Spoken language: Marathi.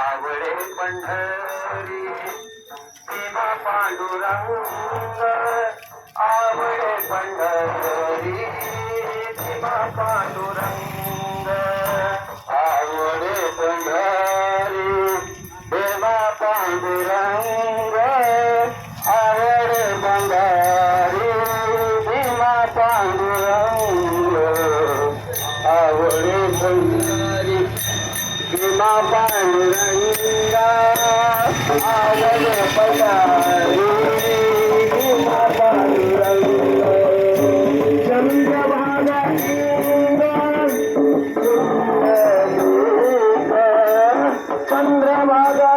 आवडे पंढरी भीमा पांडुरंग आवडे पंढरी भीमा पांडुरंग रंग आवडे पंढरी भीमा पांडुरंग आवडे पंढरी भीमा पांडुरंग आवडे पंढरी भीमा पांडुरंग। चंद्रभागा चंद्रभागा